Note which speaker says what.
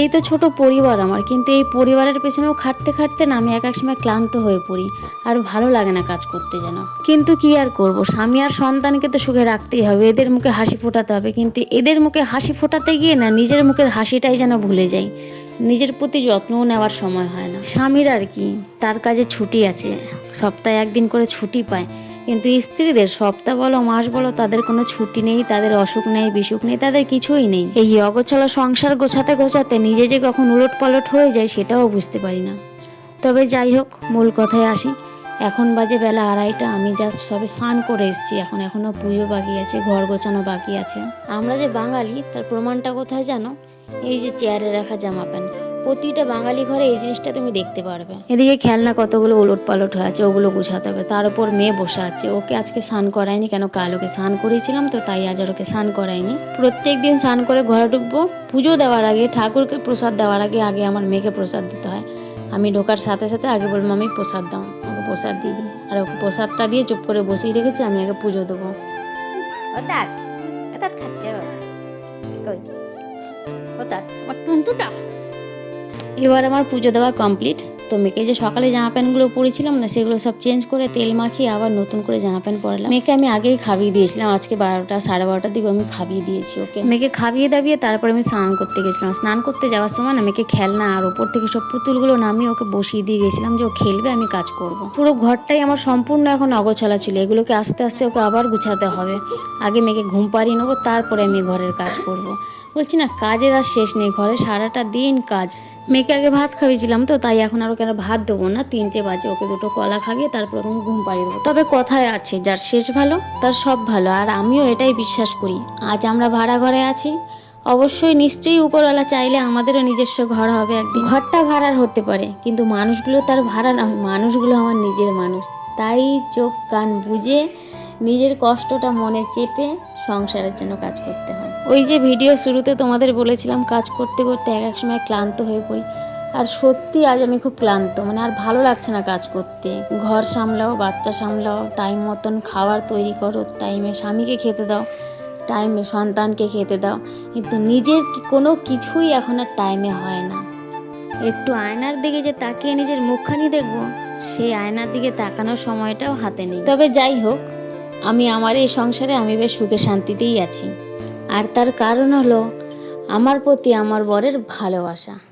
Speaker 1: এই তো ছোট পরিবার আমার, কিন্তু এই পরিবারের পেছনেও খাটতে খাটতে না আমি এক এক সময় ক্লান্ত হয়ে পড়ি, আর ভালো লাগে না কাজ করতে যেন। কিন্তু কি আর করব, স্বামী আর সন্তানকে তো সুখে রাখতেই হবে, এদের মুখে হাসি ফোটাতে হবে, কিন্তু এদের মুখে হাসি ফোটাতে গিয়ে না নিজের মুখের হাসিটাই যেন ভুলে যাই। নিজের প্রতি যত্নও নেওয়ার সময় হয় না। স্বামীর আর কি, তার কাজে ছুটি আছে, সপ্তাহে একদিন করে ছুটি পায় কিন্তু স্ত্রীদের সপ্তাহ বলো, মাস বলো, তাদের কোনো ছুটি নেই, তাদের অসুখ নেই, বিসুখ নেই, তাদের কিছুই নেই। এই অগোছলা সংসার গোছাতে গোছাতে নিজে যে কখন উলট পালট হয়ে যায় সেটাও বুঝতে পারি না। তবে যাই হোক, মূল কথায় আসি। এখন বাজে বেলা আড়াইটা, আমি জাস্ট সবে স্নান করে এসেছি, এখন এখনও পুজো বাকি আছে, ঘর গোছানো বাকি আছে। আমরা যে বাঙালি, তার প্রমাণটা কোথায় জানো? এই যে চেয়ারে রাখা জামা প্যান্ট। প্রতিটা বাঙালি ঘরে এই জিনিসটা তুমি দেখতে পারবে। এদিকে খেলনা কতগুলো উলট পালট হয়ে আছে ওগুলো গুছাতে হবে। তার উপর মেয়ে বসে আছে। ওকে আজকে স্নান করায়নি কেন কাল ওকে স্নান করেছিলাম তো তাই আজ আর ওকে স্নান করায়নি। প্রত্যেক দিন স্নান করে ঘরে ঢুকবো। পুজো দেওয়ার আগে ঠাকুরকে প্রসাদ দেওয়ার আগে আগে আমার মেয়েকে প্রসাদ দিতে হয়। আমি ঢোকার সাথে সাথে আগে বলব আমি প্রসাদ দাও। আমাকে প্রসাদ দিয়ে দিই আর ওকে প্রসাদটা দিয়ে চুপ করে বসিয়ে রেখেছি আমি আগে পুজো দেবো।
Speaker 2: ও দাঁত ও দাঁত খাচ্ছে ও। কই? আমার টুনটুটা।
Speaker 1: এবার আমার পুজো দেওয়া কমপ্লিট তো মেয়েকে যে সকালে জামা প্যান্টগুলো পরেছিলাম না, সেগুলো সব চেঞ্জ করে তেল মাখিয়ে আবার নতুন করে জামা প্যান্ট পরালাম। মেয়েকে আমি আগেই খাবিয়ে দিয়েছিলাম, আজকে বারোটা, সাড়ে বারোটার দিকে আমি খাবিয়ে দিয়েছি ওকে। মেয়েকে খাবিয়ে দাবিয়ে তারপর আমি স্নান করতে গেছিলাম। স্নান করতে যাওয়ার সময় না মেয়েকে খেলনা আর ওপর থেকে সব পুতুলগুলো নামিয়ে ওকে বসিয়ে দিয়ে গেছিলাম যে ও খেলবে, আমি কাজ করব। পুরো ঘরটাই আমার সম্পূর্ণ এখন অগোছলা ছিল, এগুলোকে আস্তে আস্তে ওকে আবার গুছাতে হবে। আগে মেয়েকে ঘুম পাড়িয়ে নেব, তারপরে আমি ঘরের কাজ করব। বলছি না, কাজের আর শেষ নেই, ঘরে সারাটা দিন কাজ। মেয়েকে আগে ভাত খাইয়েছিলাম তো, তাই এখন আর ওকে আর ভাত দেবো না। তিনটে বাজে, ওকে দুটো কলা খাইয়ে তারপর ওকে ঘুম পাড়িয়ে দেবো। তবে কথায় আছে, যার শেষ ভালো, তার সব ভালো। আর আমিও এটাই বিশ্বাস করি, আজ আমরা ভাড়া ঘরে আছি। অবশ্যই নিশ্চয়ই উপরওয়ালা চাইলে আমাদেরও নিজস্ব ঘর হবে একদিন। ঘরটা ভাড়ার হতে পারে, কিন্তু মানুষগুলো তার ভাড়া না, মানুষগুলো আমার নিজের মানুষ। তাই চোখ কান বুঝে নিজের কষ্টটা মনে চেপে সংসারের জন্য কাজ করতে হয়। ওই যে ভিডিও শুরুতে তোমাদের বলেছিলাম, কাজ করতে করতে এক এক সময় ক্লান্ত হয়ে পড়ি। আর সত্যি আজ আমি খুব ক্লান্ত মানে আর ভালো লাগছে না কাজ করতে। ঘর সামলাও, বাচ্চা সামলাও টাইম মতন খাবার তৈরি করো টাইমে স্বামীকে খেতে দাও টাইমে সন্তানকে খেতে দাও। কিন্তু নিজের কোনো কিছুই এখন আর টাইমে হয় না। একটু আয়নার দিকে যে তাকিয়ে নিজের মুখখানি দেখব, সেই আয়নার দিকে তাকানোর সময়টাও হাতে নেই। তবে যাই হোক আমি আমার এই সংসারে আমি বেশ সুখে শান্তিতেই আছি। আর তার কারণ হলো, আমার প্রতি আমার বরের ভালোবাসা।